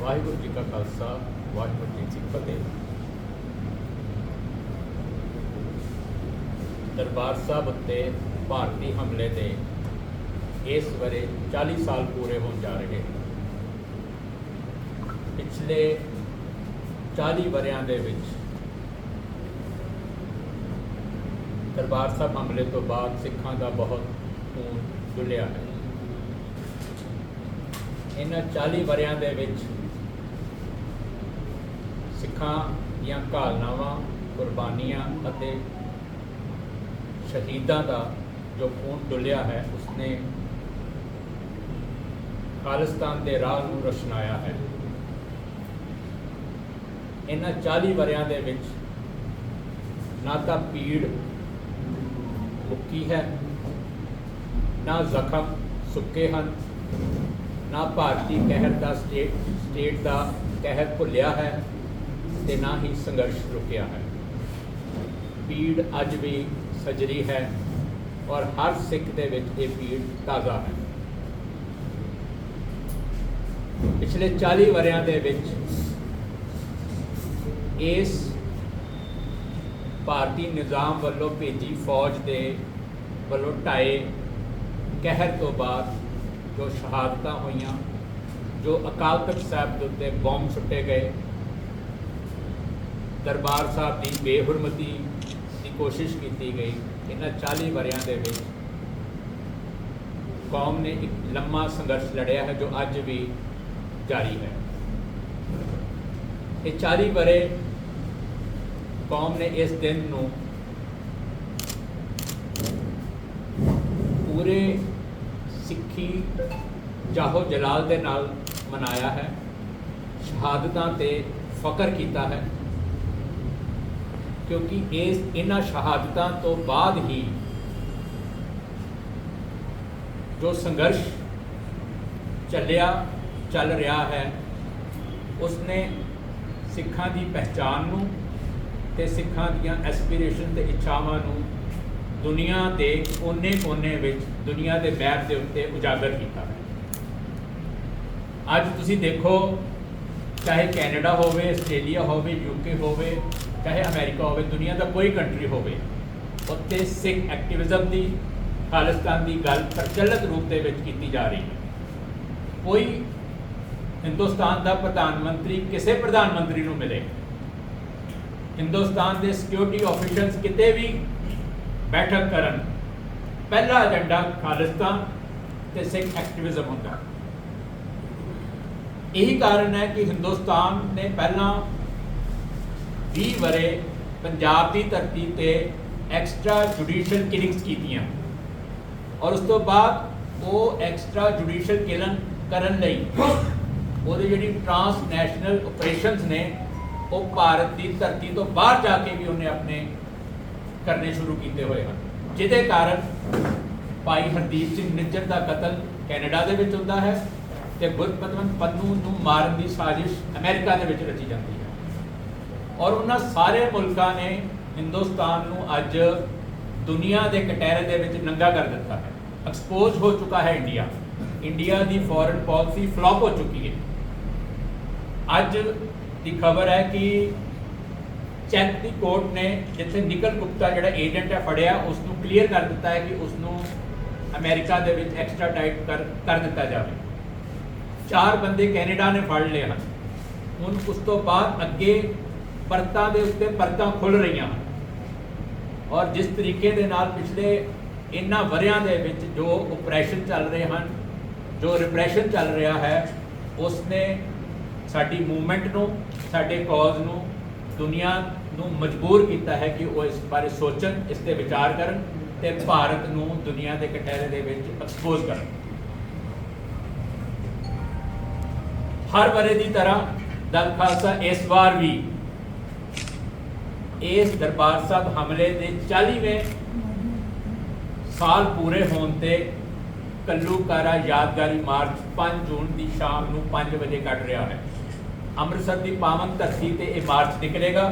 ਵਾਹਿਗੁਰੂ ਜੀ ਕਾ ਖਾਲਸਾ, ਵਾਹਿਗੁਰੂ ਜੀ ਕੀ ਫਤਿਹ। ਦਰਬਾਰ ਸਾਹਿਬ ਉੱਤੇ ਭਾਰਤੀ ਹਮਲੇ ਦੇ ਇਸ ਵਰੇ 40 ਸਾਲ ਪੂਰੇ ਹੋਣ ਜਾ ਰਹੇ ਪਿਛਲੇ 40 ਵਰਿਆਂ ਦੇ ਵਿੱਚ ਦਰਬਾਰ ਸਾਹਿਬ ਹਮਲੇ ਤੋਂ ਬਾਅਦ ਸਿੱਖਾਂ ਦਾ ਬਹੁਤ ਖੂਨ ਡੁੱਲਿਆ ਹੈ। ਇਹਨਾਂ 40 ਵਰਿਆਂ ਦੇ ਵਿੱਚ ਸਿੱਖਾਂ ਦੀਆਂ ਘਾਲਨਾਵਾਂ, ਕੁਰਬਾਨੀਆਂ ਅਤੇ ਸ਼ਹੀਦਾਂ ਦਾ ਜੋ ਖੂਨ ਡੁੱਲਿਆ ਹੈ, ਉਸਨੇ ਖਾਲਿਸਤਾਨ ਦੇ ਰਾਹ ਨੂੰ ਰਸ਼ਨਾਇਆ ਹੈ। ਇਹਨਾਂ 40 ਵਰਿਆਂ ਦੇ ਵਿੱਚ ਨਾ ਤਾਂ ਪੀੜ ਮੁੱਕੀ ਹੈ, ਨਾ ਜ਼ਖਮ ਸੁੱਕੇ ਹਨ, ਨਾ ਭਾਰਤੀ ਕਹਿਰ ਦਾ ਸਟੇਟ ਸਟੇਟ ਦਾ ਕਹਿਰ ਭੁੱਲਿਆ ਹੈ ਤੇ ਨਾ ਹੀ ਸੰਘਰਸ਼ ਰੁਕਿਆ ਹੈ। ਪੀੜ ਅੱਜ ਵੀ ਸਜਰੀ ਹੈ ਔਰ ਹਰ ਸਿੱਖ ਦੇ ਵਿੱਚ ਇਹ ਪੀੜ ਤਾਜ਼ਾ ਹੈ। ਪਿਛਲੇ 40 ਵਰਿਆਂ ਦੇ ਵਿੱਚ ਇਸ ਭਾਰਤੀ ਨਿਜ਼ਾਮ ਵੱਲੋਂ ਭੇਜੀ ਫੌਜ ਦੇ ਵੱਲੋਂ ਢਾਏ ਕਹਿਰ ਤੋਂ ਬਾਅਦ ਜੋ ਸ਼ਹਾਦਤਾਂ ਹੋਈਆਂ, ਜੋ ਅਕਾਲ ਤਖਤ ਸਾਹਿਬ ਦੇ ਉੱਤੇ ਬੰਬ ਸੁੱਟੇ ਗਏ ਦਰਬਾਰ ਸਾਹਿਬ ਦੀ ਬੇਹੁਰਮਤੀ ਦੀ ਕੋਸ਼ਿਸ਼ ਕੀਤੀ ਗਈ ਇਹਨਾਂ 40 ਵਰਿਆਂ ਦੇ ਵਿੱਚ। ਕੌਮ ਨੇ ਇੱਕ ਲੰਮਾ ਸੰਘਰਸ਼ ਲੜਿਆ ਹੈ ਜੋ ਅੱਜ ਵੀ ਜਾਰੀ ਹੈ। ਇਹ 40 ਵਰੇ ਕੌਮ ਨੇ ਇਸ ਦਿਨ ਨੂੰ ਪੂਰੇ ਸਿੱਖੀ ਜਾਹੋ ਜਲਾਲ ਦੇ ਨਾਲ ਮਨਾਇਆ ਹੈ, ਸ਼ਹਾਦਤਾਂ ਤੇ ਫਕਰ ਕੀਤਾ ਹੈ। ਕਿਉਂਕਿ ਇਸ ਇਹਨਾਂ ਸ਼ਹਾਦਤਾਂ ਤੋਂ ਬਾਅਦ ਹੀ ਜੋ ਸੰਘਰਸ਼ ਚੱਲਿਆ, ਚੱਲ ਰਿਹਾ ਹੈ, ਉਸਨੇ ਸਿੱਖਾਂ ਦੀ ਪਹਿਚਾਨ ਨੂੰ ਤੇ ਸਿੱਖਾਂ ਦੀਆਂ ਐਸਪੀਰੇਸ਼ਨ ਤੇ ਇੱਛਾਵਾਂ ਨੂੰ ਦੁਨੀਆ ਦੇ ਕੋਨੇ-ਕੋਨੇ ਵਿੱਚ, ਦੁਨੀਆ ਦੇ ਮੈਪ ਦੇ ਉੱਤੇ ਉਜਾਗਰ ਕੀਤਾ। ਹੈ ਅੱਜ ਤੁਸੀਂ ਦੇਖੋ, ਚਾਹੇ ਕੈਨੇਡਾ ਹੋਵੇ, ਆਸਟ੍ਰੇਲੀਆ ਹੋਵੇ ਯੂਕੇ ਹੋਵੇ ਚਾਹੇ ਅਮਰੀਕਾ ਹੋਵੇ, ਦੁਨੀਆ ਦਾ ਕੋਈ ਕੰਟਰੀ ਹੋਵੇ, ਉੱਥੇ ਸਿੱਖ ਐਕਟਿਵਿਜ਼ਮ ਦੀ, ਖਾਲਿਸਤਾਨ ਦੀ ਗੱਲ ਪ੍ਰਚਲਿਤ ਰੂਪ ਦੇ ਵਿੱਚ ਕੀਤੀ ਜਾ ਰਹੀ ਹੈ। ਕੋਈ ਹਿੰਦੁਸਤਾਨ ਦਾ ਪ੍ਰਧਾਨ ਮੰਤਰੀ ਕਿਸੇ ਪ੍ਰਧਾਨ ਮੰਤਰੀ ਨੂੰ ਮਿਲੇ। ਹਿੰਦੁਸਤਾਨ ਦੇ ਸਿਕਿਉਰਿਟੀ ਆਫੀਸ਼ੀਅਲਸ ਕਿਤੇ ਵੀ ਬੈਠਕ ਕਰਨ, ਪਹਿਲਾ ਏਜੰਡਾ ਖਾਲਿਸਤਾਨ ਤੇ ਸਿੱਖ ਐਕਟਿਵਿਜ਼ਮ ਹੁੰਦਾ। ਇਹੀ ਕਾਰਨ ਹੈ ਕਿ ਹਿੰਦੁਸਤਾਨ ਨੇ ਪਹਿਲਾਂ 20 ਵਰੇ ਪੰਜਾਬ ਦੀ ਧਰਤੀ ਤੇ ਐਕਸਟਰਾ ਜੁਡੀਸ਼ੀਅਲ ਕਿਲਿੰਗਸ ਕੀਤੀਆਂ। ਔਰ ਉਸ ਤੋਂ ਬਾਅਦ ਉਹ ਐਕਸਟਰਾ ਜੁਡੀਸ਼ੀਅਲ ਕਿਲਨ ਕਰਨ ਲਈ ਉਹਦੇ ਜਿਹੜੀ ਟ੍ਰਾਂਸਨੈਸ਼ਨਲ ਆਪਰੇਸ਼ਨਸ ਨੇ, ਉਹ ਭਾਰਤ ਦੀ ਧਰਤੀ ਤੋਂ ਬਾਹਰ ਜਾ ਕੇ ਵੀ ਉਹਨੇ ਆਪਣੇ ਕਰਨੇ ਸ਼ੁਰੂ ਕੀਤੇ ਹੋਏ ਹਨ। ਜਿਹਦੇ ਕਾਰਨ ਭਾਈ ਹਰਦੀਪ ਸਿੰਘ ਨਿੱਜਰ ਦਾ ਕਤਲ ਕੈਨੇਡਾ ਦੇ ਵਿੱਚ ਹੁੰਦਾ ਹੈ ਤੇ ਗੁਰਪਤਵੰਤ ਪੰਨੂ ਨੂੰ ਮਾਰਨ ਦੀ ਸਾਜ਼ਿਸ਼ ਅਮਰੀਕਾ ਦੇ ਵਿੱਚ ਰਚੀ ਜਾਂਦੀ ਹੈ। ਔਰ ਉਹਨਾਂ ਸਾਰੇ ਮੁਲਕਾਂ ਨੇ ਹਿੰਦੁਸਤਾਨ ਨੂੰ ਅੱਜ ਦੁਨੀਆ ਦੇ ਕਟਹਿਰੇ ਦੇ ਵਿੱਚ ਨੰਗਾ ਕਰ ਦਿੱਤਾ ਹੈ। ਐਕਸਪੋਜ਼ ਹੋ ਚੁੱਕਾ ਹੈ ਇੰਡੀਆ। ਇੰਡੀਆ ਦੀ ਫੋਰਨ ਪਾਲਿਸੀ ਫਲॉप ਹੋ ਚੁੱਕੀ ਹੈ। ਅੱਜ ਦੀ ਖਬਰ ਹੈ ਕਿ ਚੈੱਕ ਦੀ ਕੋਰਟ ਨੇ ਜਿੱਥੇ ਨਿਕਲ ਗੁਪਤਾ ਜਿਹੜਾ ਏਜੰਟ ਹੈ ਫੜਿਆ ਉਸ ਨੂੰ ਕਲੀਅਰ ਕਰ ਦਿੱਤਾ ਹੈ ਕਿ ਉਸ ਨੂੰ ਅਮਰੀਕਾ ਦੇ ਵਿੱਚ ਐਕਸਟ੍ਰਾਡਾਈਟ ਕਰ ਕਰ ਦਿੱਤਾ ਜਾਵੇ। ਚਾਰ ਬੰਦੇ ਕੈਨੇਡਾ ਨੇ ਫੜ ਲਏ ਹਨ। ਹੁਣ ਉਸ ਤੋਂ ਬਾਅਦ ਅੱਗੇ ਪਰਤਾਂ ਦੇ ਉੱਤੇ ਪਰਤਾਂ ਖੁੱਲ ਰਹੀਆਂ। ਹਨ ਔਰ ਜਿਸ ਤਰੀਕੇ ਦੇ ਨਾਲ ਪਿਛਲੇ ਇਹਨਾਂ ਵਰਿਆਂ ਦੇ ਵਿੱਚ ਜੋ ਆਪਰੇਸ਼ਨ ਚੱਲ ਰਹੇ ਹਨ, ਜੋ ਰਿਪਰੈਸ਼ਨ ਚੱਲ ਰਿਹਾ ਹੈ ਉਸ ਨੇ ਸਾਡੀ ਮੂਵਮੈਂਟ ਨੂੰ, ਸਾਡੇ ਕਾਜ਼ ਨੂੰ, ਦੁਨੀਆ ਨੂੰ ਮਜਬੂਰ ਕੀਤਾ ਹੈ ਕਿ ਉਹ ਇਸ ਬਾਰੇ ਸੋਚਣ, ਇਸ ਤੇ ਵਿਚਾਰ ਕਰਨ ਤੇ ਭਾਰਤ ਨੂੰ ਦੁਨੀਆ ਦੇ ਕਟਹਿਰੇ ਦੇ ਵਿੱਚ ਐਕਸਪੋਜ਼ ਕਰਨ। ਹਰ ਵਰੇ ਦੀ ਤਰ੍ਹਾਂ ਦਲ ਖਾਲਸਾ ਇਸ ਵਾਰ ਵੀ ਇਸ ਦਰਬਾਰ ਸਾਹਿਬ ਹਮਲੇ ਦੇ 40ਵੇਂ ਸਾਲ ਪੂਰੇ ਹੋਣ ਤੇ ਕੱਲੂਕਾਰਾ ਯਾਦਗਾਰੀ ਮਾਰਚ 5 ਜੂਨ ਦੀ ਸ਼ਾਮ ਨੂੰ 5 ਵਜੇ ਕੱਢ ਰਿਹਾ ਹੈ। ਅੰਮ੍ਰਿਤਸਰ ਦੀ ਪਾਵਨ ਧਰਤੀ ਤੇ ਇਹ ਮਾਰਚ ਨਿਕਲੇਗਾ।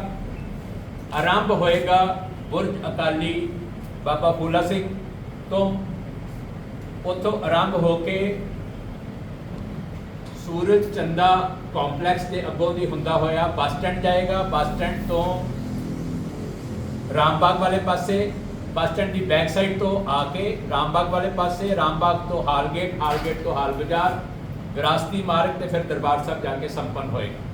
ਆਰੰਭ ਹੋਏਗਾ ਬੁਰਜ ਅਕਾਲੀ ਬਾਬਾ ਫੂਲਾ ਸਿੰਘ ਤੋਂ। ਉੱਥੋਂ ਆਰੰਭ ਹੋ ਕੇ ਸੂਰਜ ਚੰਦਾ ਕੰਪਲੈਕਸ ਦੇ ਅੱਗੋਂ ਦੀ ਹੁੰਦਾ ਹੋਇਆ ਬੱਸ ਸਟੈਂਡ ਜਾਏਗਾ। ਬੱਸ ਸਟੈਂਡ ਤੋਂ ਰਾਮਬਾਗ ਵਾਲੇ ਪਾਸੇ ਬੱਸ ਸਟੈਂਡ ਦੀ ਬੈਕ ਸਾਈਡ ਤੋਂ ਆ ਕੇ ਰਾਮਬਾਗ ਵਾਲੇ ਪਾਸੇ ਰਾਮਬਾਗ ਤੋਂ ਹਾਲਗੇਟ ਹਾਲਗੇਟ ਤੋਂ ਹਾਲ ਬਾਜ਼ਾਰ ਵਿਰਾਸਤੀ ਮਾਰਗ ਤੇ ਫਿਰ ਦਰਬਾਰ ਸਾਹਿਬ ਜਾ ਕੇ ਸੰਪੰਨ ਹੋਏਗਾ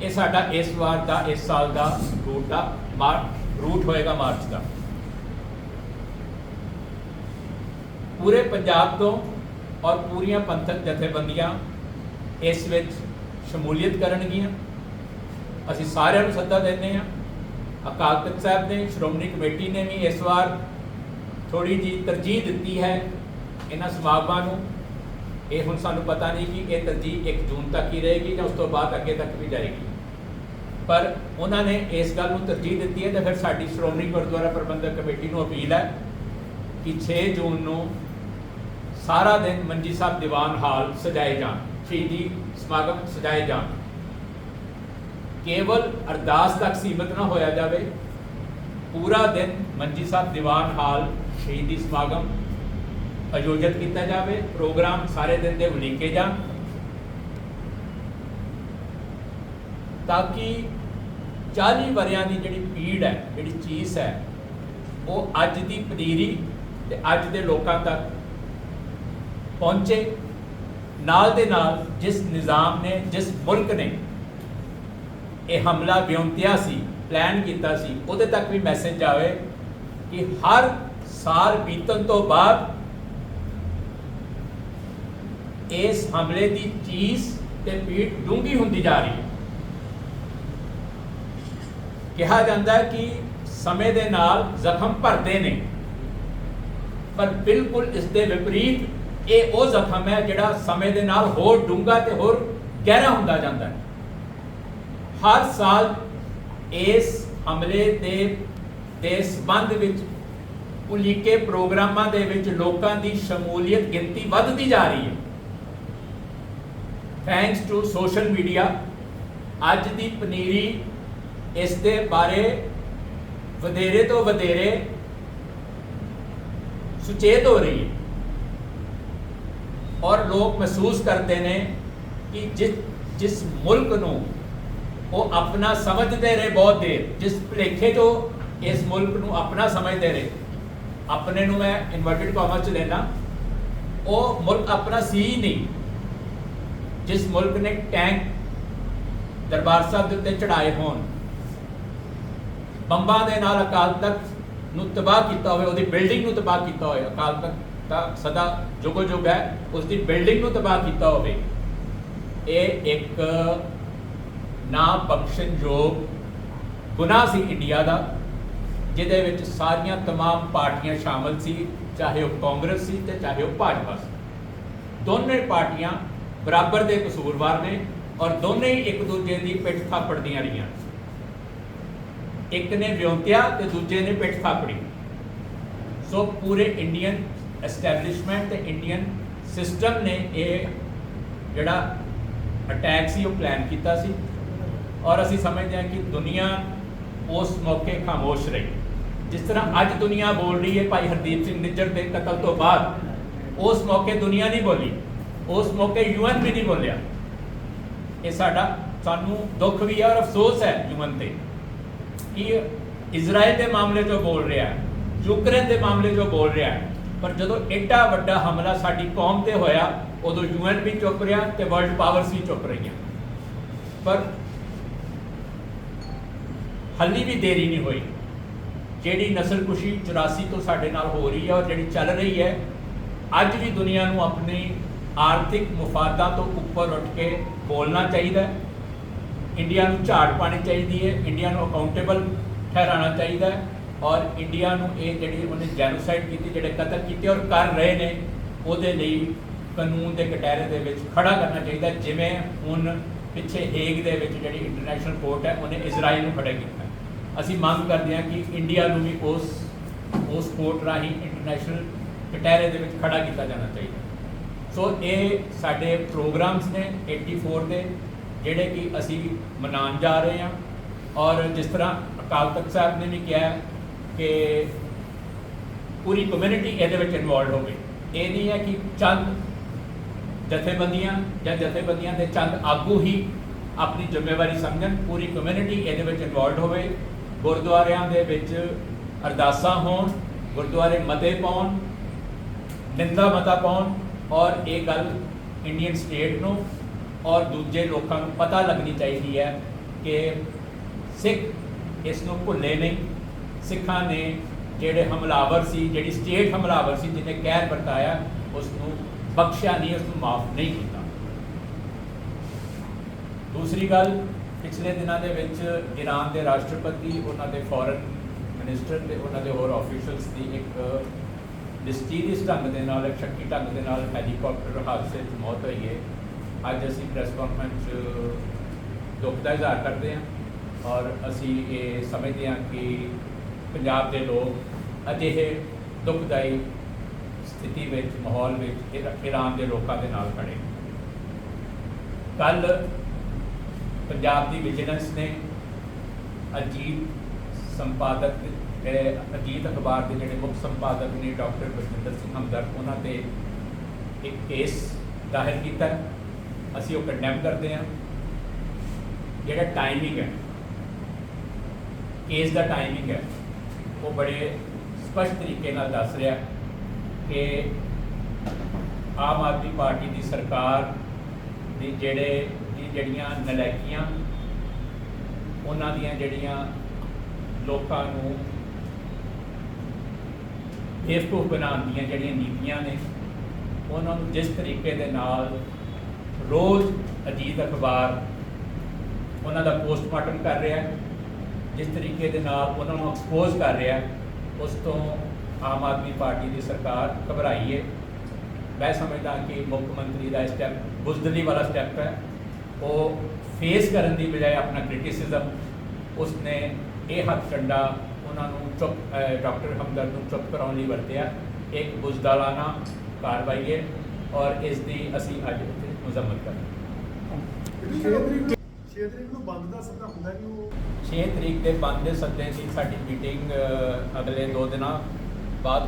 ਇਹ ਸਾਡਾ ਇਸ ਵਾਰ ਦਾ ਇਸ ਸਾਲ ਦਾ ਰੂਟ ਦਾ ਮਾਰ ਰੂਟ ਹੋਏਗਾ ਮਾਰਚ ਦਾ ਪੂਰੇ ਪੰਜਾਬ ਤੋਂ ਔਰ ਪੂਰੀਆਂ ਪੰਥਕ ਜਥੇਬੰਦੀਆਂ ਇਸ ਵਿੱਚ ਸ਼ਮੂਲੀਅਤ ਕਰਨਗੀਆਂ ਅਸੀਂ ਸਾਰਿਆਂ ਨੂੰ ਸੱਦਾ ਦਿੰਦੇ ਹਾਂ ਅਕਾਲ ਤਖਤ ਸਾਹਿਬ ਨੇ, ਸ਼੍ਰੋਮਣੀ ਕਮੇਟੀ ਨੇ ਵੀ ਇਸ ਵਾਰ ਥੋੜੀ ਜੀ ਤਰਜੀਹ ਦਿੱਤੀ ਹੈ ਇਹਨਾਂ ਸਮਾਗਮਾਂ ਨੂੰ। ਇਹ ਹੁਣ ਸਾਨੂੰ ਪਤਾ ਨਹੀਂ ਕਿ ਇਹ ਤਰਜੀਹ 1 ਜੂਨ ਤੱਕ ਹੀ ਰਹੇਗੀ ਜਾਂ ਉਸ ਤੋਂ ਬਾਅਦ ਅੱਗੇ ਤੱਕ ਵੀ ਜਾਏਗੀ। ਪਰ ਉਹਨਾਂ ਨੇ ਇਸ ਗੱਲ ਨੂੰ ਤਰਜੀਹ ਦਿੱਤੀ ਹੈ ਤੇ ਫਿਰ ਸਾਡੀ ਸ਼੍ਰੋਮਣੀ ਗੁਰਦੁਆਰਾ ਪ੍ਰਬੰਧਕ ਕਮੇਟੀ ਨੂੰ ਅਪੀਲ ਹੈ ਕਿ 6 ਜੂਨ ਨੂੰ ਸਾਰਾ ਦਿਨ ਮੰਜੀ ਸਾਹਿਬ ਦੀਵਾਨ ਹਾਲ ਸਜਾਏ ਜਾਣ, ਸ਼ਹੀਦੀ ਸਮਾਗਮ ਸਜਾਏ ਜਾਣ। ਕੇਵਲ ਅਰਦਾਸ ਤੱਕ ਸੀਮਤ ਨਾ ਹੋਇਆ ਜਾਵੇ। ਪੂਰਾ ਦਿਨ ਮੰਜੀ ਸਾਹਿਬ ਦੀਵਾਨ ਹਾਲ, ਸ਼ਹੀਦੀ ਸਮਾਗਮ ਆਯੋਜਿਤ ਕੀਤਾ ਜਾਵੇ। ਪ੍ਰੋਗਰਾਮ ਸਾਰੇ ਦਿਨ ਦੇ ਉਲੀਕੇ ਜਾਣ। ਤਾਂ ਕਿ 40 ਵਰਿਆਂ ਦੀ ਜਿਹੜੀ ਪੀੜ ਹੈ, ਜਿਹੜੀ ਚੀਜ਼ ਹੈ, ਉਹ ਅੱਜ ਦੀ ਪਨੀਰੀ ਤੇ ਅੱਜ ਦੇ ਲੋਕਾਂ ਤੱਕ ਪਹੁੰਚੇ। ਨਾਲ ਦੇ ਨਾਲ ਜਿਸ ਨਿਜ਼ਾਮ ਨੇ, ਜਿਸ ਮੁਲਕ ਨੇ ਇਹ ਹਮਲਾ ਵਿਉਂਤਿਆ ਸੀ ਪਲਾਨ ਕੀਤਾ ਸੀ, ਉਹਦੇ ਤੱਕ ਵੀ ਮੈਸੇਜ ਆਵੇ ਕਿ ਹਰ ਸਾਲ ਬੀਤਣ ਤੋਂ ਬਾਅਦ ਇਸ ਹਮਲੇ ਦੀ ਚੀਜ਼ ਤੇ ਪੀੜ ਡੂੰਗੀ ਹੁੰਦੀ ਜਾ ਰਹੀ ਹੈ। ਕਿਹਾ ਜਾਂਦਾ ਹੈ ਕਿ ਸਮੇਂ ਦੇ ਨਾਲ ਜ਼ਖਮ ਭਰਦੇ ਨੇ, ਪਰ ਬਿਲਕੁਲ ਇਸ ਦੇ ਵਿਪਰੀਤ ਇਹ ਉਹ ਜ਼ਖਮ ਹੈ ਜਿਹੜਾ ਸਮੇਂ ਦੇ ਨਾਲ ਹੋਰ ਡੂੰਘਾ ਤੇ ਹੋਰ ਗਹਿਰਾ ਹੁੰਦਾ ਜਾਂਦਾ ਹੈ। ਹਰ ਸਾਲ ਇਸ ਹਮਲੇ ਦੇ ਦੇ ਸੰਬੰਧ ਵਿੱਚ ਉਲੀਕੇ ਪ੍ਰੋਗਰਾਮਾਂ ਦੇ ਵਿੱਚ ਲੋਕਾਂ ਦੀ ਸ਼ਮੂਲੀਅਤ ਗਿਣਤੀ ਵੱਧਦੀ ਜਾ ਰਹੀ ਹੈ। ਥੈਂਕਸ ਟੂ ਸੋਸ਼ਲ ਮੀਡੀਆ ਅੱਜ ਦੀ ਪਨੀਰੀ ਇਸ ਦੇ ਬਾਰੇ ਵਧੇਰੇ ਤੋਂ ਵਧੇਰੇ ਸੁਚੇਤ ਹੋ ਰਹੀ ਹੈ। ਔਰ ਲੋਕ ਮਹਿਸੂਸ ਕਰਦੇ ਨੇ ਕਿ ਜਿਸ ਜਿਸ ਮੁਲਕ ਨੂੰ ਉਹ ਆਪਣਾ ਸਮਝਦੇ ਰਹੇ ਬਹੁਤ ਦੇਰ। ਜਿਸ ਭਲੇਖੇ ਤੋਂ ਇਸ ਮੁਲਕ ਨੂੰ ਆਪਣਾ ਸਮਝਦੇ ਰਹੇ। ਆਪਣੇ ਨੂੰ ਮੈਂ ਇਨਵਰਟਡ ਕਾਮਾ ਚ ਲੈਣਾ ਉਹ ਮੁਲਕ ਆਪਣਾ ਸੀ ਹੀ ਨਹੀਂ। ਜਿਸ ਮੁਲਕ ਨੇ ਟੈਂਕ ਦਰਬਾਰ ਸਾਹਿਬ ਦੇ ਉੱਤੇ ਚੜਾਏ ਹੋਣ। ਬੰਬਾਂ ਦੇ ਨਾਲ ਅਕਾਲ ਤਖਤ ਨੂੰ ਤਬਾਹ ਕੀਤਾ ਹੋਵੇ, ਉਹਦੀ ਬਿਲਡਿੰਗ ਨੂੰ ਤਬਾਹ ਕੀਤਾ ਹੋਵੇ। ਅਕਾਲ ਤਖਤ ਦਾ ਸਦਾ ਜੁਗੋ ਜੁਗ ਹੈ ਉਸ ਦੀ ਬਿਲਡਿੰਗ ਨੂੰ ਤਬਾਹ ਕੀਤਾ ਹੋਵੇ। ਇਹ ਇੱਕ ਨਾ ਬਖਸ਼ਣਯੋਗ ਗੁਨਾਹ ਸੀ ਇੰਡੀਆ ਦਾ ਜਿਹਦੇ ਵਿੱਚ ਸਾਰੀਆਂ तमाम ਪਾਰਟੀਆਂ ਸ਼ਾਮਲ ਸੀ ਚਾਹੇ ਉਹ ਕਾਂਗਰਸ ਸੀ ਤੇ ਚਾਹੇ ਉਹ ਭਾਜਪਾ ਸੀ ਦੋਨੇ ਪਾਰਟੀਆਂ ਬਰਾਬਰ ਦੇ ਕਸੂਰਵਾਰ ਨੇ ਔਰ ਦੋਨੇ ਹੀ ਇੱਕ ਦੂਜੇ ਦੀ ਪਿੱਠ ਥਾਪੜਦੀਆਂ ਰਹੀਆਂ ਇੱਕ ਨੇ ਵਿਉਂਤਿਆ ਤੇ ਦੂਜੇ ਨੇ ਪਿੱਠ ਥਾਪੜੀ ਸੋ ਪੂਰੇ ਇੰਡੀਅਨ ਐਸਟੈਬਲਿਸ਼ਮੈਂਟ ਤੇ ਇੰਡੀਅਨ ਸਿਸਟਮ ਨੇ ਇਹ ਜਿਹੜਾ ਅਟੈਕ ਸੀ ਉਹ ਪਲਾਨ ਕੀਤਾ ਸੀ ਔਰ ਅਸੀਂ ਸਮਝਦੇ ਹਾਂ ਕਿ ਦੁਨੀਆ ਉਸ ਮੌਕੇ ਖਾਮੋਸ਼ ਰਹੀ। ਜਿਸ ਤਰ੍ਹਾਂ ਅੱਜ ਦੁਨੀਆ ਬੋਲ ਰਹੀ ਹੈ ਭਾਈ ਹਰਦੀਪ ਸਿੰਘ ਨਿੱਜਰ ਦੇ ਕਤਲ ਤੋਂ ਬਾਅਦ, ਉਸ ਮੌਕੇ ਦੁਨੀਆ ਨਹੀਂ ਬੋਲੀ, ਉਸ ਮੌਕੇ ਯੂਐਨ ਵੀ ਨਹੀਂ ਬੋਲਿਆ। ਇਹ ਸਾਡਾ, ਸਾਨੂੰ ਦੁੱਖ ਵੀ ਹੈ ਔਰ ਅਫਸੋਸ ਹੈ ਯੂਐਨ ਤੇ ਕਿ ਇਜ਼ਰਾਈਲ ਦੇ ਮਾਮਲੇ 'ਚੋਂ ਬੋਲ ਰਿਹਾ ਹੈ, ਯੂਕਰੇਨ ਦੇ ਮਾਮਲੇ 'ਚੋਂ ਬੋਲ ਰਿਹਾ ਹੈ, ਪਰ ਜਦੋਂ ਐਡਾ ਵੱਡਾ ਹਮਲਾ ਸਾਡੀ ਕੌਮ ਤੇ ਹੋਇਆ, ਉਦੋਂ ਯੂਐਨ ਵੀ ਚੁੱਪ ਰਿਹਾ ਤੇ ਵਰਲਡ ਪਾਵਰਸ ਵੀ ਚੁੱਪ ਰਹੀਆਂ। ਪਰ ਹੱਲੀ ਵੀ ਦੇਰੀ ਨਹੀਂ ਹੋਈ। ਜਿਹੜੀ ਨਸਲਕੁਸ਼ੀ 84 ਤੋਂ ਸਾਡੇ ਨਾਲ ਹੋ ਰਹੀ ਹੈ ਔਰ ਜਿਹੜੀ ਚੱਲ ਰਹੀ ਹੈ, ਅੱਜ ਵੀ ਦੁਨੀਆ ਨੂੰ ਆਪਣੀ ਆਰਥਿਕ ਮੁਫਾਦਾਂ ਤੋਂ ਉੱਪਰ ਉੱਠ ਕੇ ਬੋਲਣਾ ਚਾਹੀਦਾ ਹੈ। ਇੰਡੀਆ ਨੂੰ ਝਾੜ ਪਾਣੀ ਚਾਹੀਦੀ ਹੈ, ਇੰਡੀਆ ਨੂੰ ਅਕਾਊਂਟੇਬਲ ਠਹਿਰਾਉਣਾ ਚਾਹੀਦਾ ਹੈ ਔਰ ਇੰਡੀਆ ਨੂੰ ਇਹ ਜਿਹੜੀ ਉਹਨੇ ਜੈਨੋਸਾਈਡ ਕੀਤੀ, ਜਿਹੜੇ ਕਤਲ ਕੀਤੇ ਔਰ ਕਰ ਰਹੇ ਨੇ, ਉਹਦੇ ਲਈ ਕਾਨੂੰਨ ਦੇ ਕਟਹਿਰੇ ਦੇ ਵਿੱਚ ਖੜਾ ਕਰਨਾ ਚਾਹੀਦਾ ਜਿਵੇਂ ਹੁਣ ਪਿੱਛੇ ਹੇਗ ਦੇ ਵਿੱਚ ਜਿਹੜੀ ਇੰਟਰਨੈਸ਼ਨਲ ਕੋਰਟ ਹੈ, ਉਹਨੇ ਇਜ਼ਰਾਈਲ ਨੂੰ ਖੜਾ ਕੀਤਾ। ਅਸੀਂ ਮੰਗ ਕਰਦੇ ਹਾਂ ਕਿ ਇੰਡੀਆ ਨੂੰ ਵੀ ਉਸ ਉਸ ਕੋਰਟ ਰਾਹੀਂ ਇੰਟਰਨੈਸ਼ਨਲ ਕਟਹਿਰੇ ਦੇ ਵਿੱਚ ਖੜਾ ਕੀਤਾ ਜਾਣਾ ਚਾਹੀਦਾ ਸੋ ਇਹ ਸਾਡੇ ਪ੍ਰੋਗਰਾਮਸ ਨੇ 84 ਦੇ, ਜਿਹੜੇ ਕਿ ਅਸੀਂ ਮਨਾਉਣ ਜਾ ਰਹੇ ਹਾਂ। ਔਰ ਜਿਸ ਤਰ੍ਹਾਂ ਅਕਾਲ ਤਖਤ ਸਾਹਿਬ ਨੇ ਵੀ ਕਿਹਾ ਕਿ ਪੂਰੀ ਕਮਿਊਨਿਟੀ ਇਹਦੇ ਵਿੱਚ ਇਨਵੋਲਡ ਹੋਵੇ। ਇਹ ਨਹੀਂ ਹੈ ਕਿ ਚੰਦ ਜਥੇਬੰਦੀਆਂ ਜਾਂ ਜਥੇਬੰਦੀਆਂ ਦੇ ਚੰਦ ਆਗੂ ਹੀ ਆਪਣੀ ਜ਼ਿੰਮੇਵਾਰੀ ਸਮਝਣ। ਪੂਰੀ ਕਮਿਊਨਿਟੀ ਇਹਦੇ ਵਿੱਚ ਇਨਵੋਲਡ ਹੋਵੇ। ਗੁਰਦੁਆਰਿਆਂ ਦੇ ਵਿੱਚ ਅਰਦਾਸਾਂ ਹੋਣ, ਗੁਰਦੁਆਰੇ ਮਤੇ ਪਾਉਣ, ਨਿੰਦਾ ਮਤਾ ਪਾਉਣ ਔਰ ਇਹ ਗੱਲ ਇੰਡੀਅਨ ਸਟੇਟ ਨੂੰ ਔਰ ਦੂਜੇ ਲੋਕਾਂ ਨੂੰ ਪਤਾ ਲੱਗਣੀ ਚਾਹੀਦੀ ਹੈ ਕਿ ਸਿੱਖ ਇਸ ਨੂੰ ਭੁੱਲੇ ਨਹੀਂ। ਸਿੱਖਾਂ ਨੇ ਜਿਹੜੇ ਹਮਲਾਵਰ ਸੀ, ਜਿਹੜੀ ਸਟੇਟ ਹਮਲਾਵਰ ਸੀ, ਜਿਹਨੇ ਕਹਿਰ ਵਰਤਾਇਆ ਉਸ ਨੂੰ ਬਖਸ਼ਿਆ ਨਹੀਂ ਉਸ ਨੂੰ ਮਾਫ ਨਹੀਂ ਕੀਤਾ। ਦੂਸਰੀ ਗੱਲ ਪਿਛਲੇ ਦਿਨਾਂ ਦੇ ਵਿੱਚ ਈਰਾਨ ਦੇ ਰਾਸ਼ਟਰਪਤੀ, ਉਹਨਾਂ ਦੇ ਫੋਰਨ ਮਿਨਿਸਟਰ ਤੇ ਉਹਨਾਂ ਦੇ ਹੋਰ ਆਫੀਸ਼ੀਅਲਸ ਦੀ ਇੱਕ ਡਿਸਟੀਰੀਅਸ ਢੰਗ ਦੇ ਨਾਲ ਸ਼ੱਕੀ ਢੰਗ ਦੇ ਨਾਲ ਹੈਲੀਕਾਪਟਰ ਹਾਦਸੇ 'ਚ ਮੌਤ ਹੋਈ ਹੈ। ਅੱਜ ਅਸੀਂ ਪ੍ਰੈਸ ਕਾਨਫਰੰਸ 'ਚ ਦੁੱਖ ਦਾ ਇਜ਼ਹਾਰ ਕਰਦੇ ਹਾਂ ਔਰ ਅਸੀਂ ਇਹ ਸਮਝਦੇ ਹਾਂ ਕਿ ਪੰਜਾਬ ਦੇ ਲੋਕ ਅਜਿਹੇ ਦੁਖਦਾਈ ਸਥਿਤੀ ਵਿੱਚ, ਮਾਹੌਲ ਵਿੱਚ ਇਰਾ- ਈਰਾਨ ਦੇ ਲੋਕਾਂ ਦੇ ਨਾਲ ਖੜੇ ਕੱਲ ਪੰਜਾਬ ਦੀ ਵਿਜੀਲੈਂਸ ਨੇ ਅਜੀਤ ਸੰਪਾਦਕ ਅਜੀਤ ਅਖਬਾਰ ਦੇ ਜਿਹੜੇ ਮੁੱਖ ਸੰਪਾਦਕ ਨੇ ਡਾਕਟਰ ਬਜਿੰਦਰ ਸਿੰਘ ਹਮਦਰਦ, ਉਹਨਾਂ ਤੇ ਇੱਕ ਕੇਸ ਦਾਇਰ ਕੀਤਾ ਅਸੀਂ ਉਹ ਕੰਡੈਮ ਕਰਦੇ ਹਾਂ। ਜਿਹੜਾ ਟਾਈਮਿੰਗ ਹੈ ਕੇਸ ਦਾ ਟਾਈਮਿੰਗ ਹੈ, ਉਹ ਬੜੇ ਸਪਸ਼ਟ ਤਰੀਕੇ ਨਾਲ ਦੱਸ ਰਿਹਾ ਕਿ ਆਮ ਆਦਮੀ ਪਾਰਟੀ ਦੀ ਸਰਕਾਰ ਦੀ ਜਿਹੜੇ ਜਿਹੜੀਆਂ ਨਲਾਇਕੀਆਂ, ਉਹਨਾਂ ਦੀਆਂ ਜਿਹੜੀਆਂ ਲੋਕਾਂ ਨੂੰ ਬੇਵਕੂਫ ਬਣਾਉਣ ਦੀਆਂ ਜਿਹੜੀਆਂ ਨੀਤੀਆਂ ਨੇ, ਉਹਨਾਂ ਨੂੰ ਜਿਸ ਤਰੀਕੇ ਦੇ ਨਾਲ ਰੋਜ਼ ਅਜੀਤ ਅਖਬਾਰ ਉਹਨਾਂ ਦਾ ਪੋਸਟਮਾਰਟਮ ਕਰ ਰਿਹਾ ਹੈ ਜਿਸ ਤਰੀਕੇ ਦੇ ਨਾਲ ਉਹਨਾਂ ਨੂੰ ਐਕਸਪੋਜ਼ ਕਰ ਰਿਹਾ ਹੈ ਉਸ ਤੋਂ ਆਮ ਆਦਮੀ ਪਾਰਟੀ ਦੀ ਸਰਕਾਰ ਘਬਰਾਈ ਹੈ ਮੈਂ ਸਮਝਦਾ ਕਿ ਮੁੱਖ ਮੰਤਰੀ ਦਾ ਸਟੈਪ ਬੁਜ਼ਦਲੀ ਵਾਲਾ ਸਟੈਪ ਹੈ। ਉਹ ਫੇਸ ਕਰਨ ਦੀ ਬਜਾਏ ਆਪਣਾ ਕ੍ਰਿਟਿਸਿਜ਼ਮ ਉਸਨੇ ਇਹ ਹੱਥ ਕੰਡਾ ਉਹਨਾਂ ਨੂੰ ਚੁੱਪ ਡਾਕਟਰ ਹਮਦਰਦ ਨੂੰ ਚੁੱਪ ਕਰਾਉਣ ਲਈ ਵਰਤਿਆ। ਇੱਕ ਬੁਜ਼ਦਲਾਨਾ ਕਾਰਵਾਈ ਹੈ ਔਰ ਇਸ ਦੀ ਅਸੀਂ ਅੱਜ ਇੱਥੇ ਮੁਜ਼ੰਮਤ ਹਾਂ ਛੇ ਤਰੀਕ ਛੇ ਤਰੀਕ ਨੂੰ ਬੰਦ ਦਾ ਸੱਦਾ ਹੁੰਦਾ ਕਿ ਉਹ 6 ਤਰੀਕ ਦੇ ਬੰਦ ਦੇ ਸੱਦੇ ਦੀ ਸਾਡੀ ਮੀਟਿੰਗ ਅਗਲੇ 2 ਦਿਨਾਂ ਬਾਅਦ